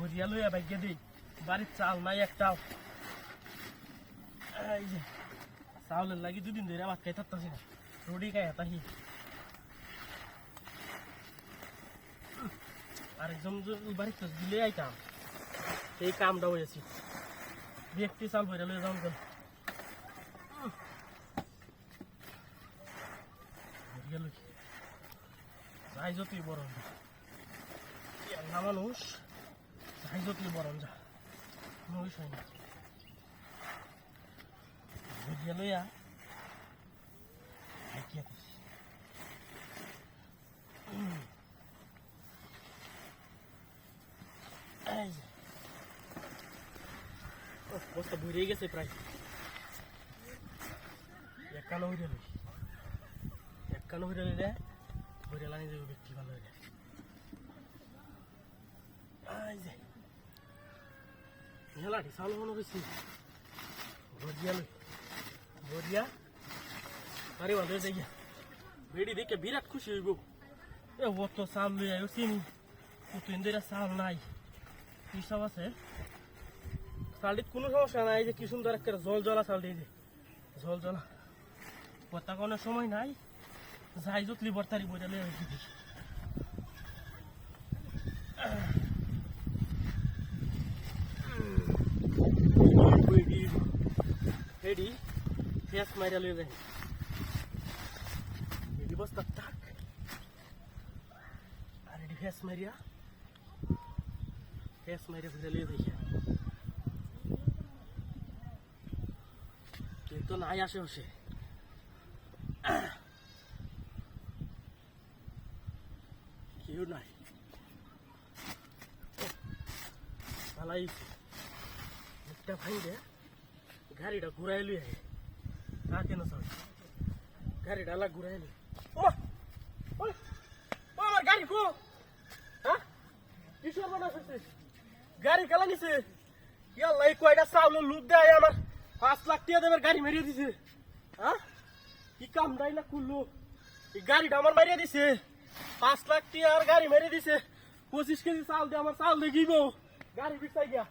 ভরিয়া লইয়া বাইকে দিই। বাড়ির চাল নাই একটাও। এই যে, চাউলের লাগি দুদিন ধরে ভাত খাই থাকতেছি না। রুটি খাই তাহি আরেকজন বাড়িতে দিলে আইতাম। এই কামটা হয়েছি ব্যক্তি চাল ভরে লয়ে যাম গেল। যাই যতই বরং যা না মানুষ যাই যতই বরং যা কোনো বিষয় না বুঝিয়ে লইয়া হাইকিয়া বস্তা ভরে গেছে প্রায় এক কালো হইরে এক কালো হইরে লইলে ভরে লানি যাবে ভালো হইলে এই যে মেলাটি চাউল মনে করছি ভরিয়া লই ভরিয়া আরে ভালো যাইয়া বেড়ি দেখে বিরাট খুশি হইব এ ও তো চাল লই আয়ো চিনি। কত ইন্দিরা চাল নাই। হিসাব আছে? চালটির কোনো সমস্যা নাই যে, কি সুন্দর একটা জল জলা চাল দিয়ে জল জলা কথা কোনো সময় নাই। যাই জুতলি বর্তারি বইটালে রেখে রেডি ফেস মাইরা লয়ে যাই রেডি বস্তা টাক আর রেডি ফেস মাইরা ফিরে লয়ে যাই কেউ নাই নাই। পালাই একটা ভাই রে গাড়িটা ঘুরাই লই না কেন সব গাড়িটা আলাগ ঘুরাই লই ও ও আমার গাড়ি কো। হ্যাঁ কিশোর বানা ফেলছিস গাড়ি কালা নিছে। ইয়াল্লা, এই কয়টা চাউলের লুট দেয় আমার পাঁচ লাখ টাকা দেবের গাড়ি মেরিয়ে দিছে। হ্যাঁ কি কাম দাই না কুল্লু। এই গাড়িটা আমার মারিয়ে দিছে। পাঁচ লাখ টাকার গাড়ি মেরে দিছে। পঁচিশ কেজি চাল দিয়ে আমার চাল দিয়ে গিব। গাড়ি বিছাই গিয়া।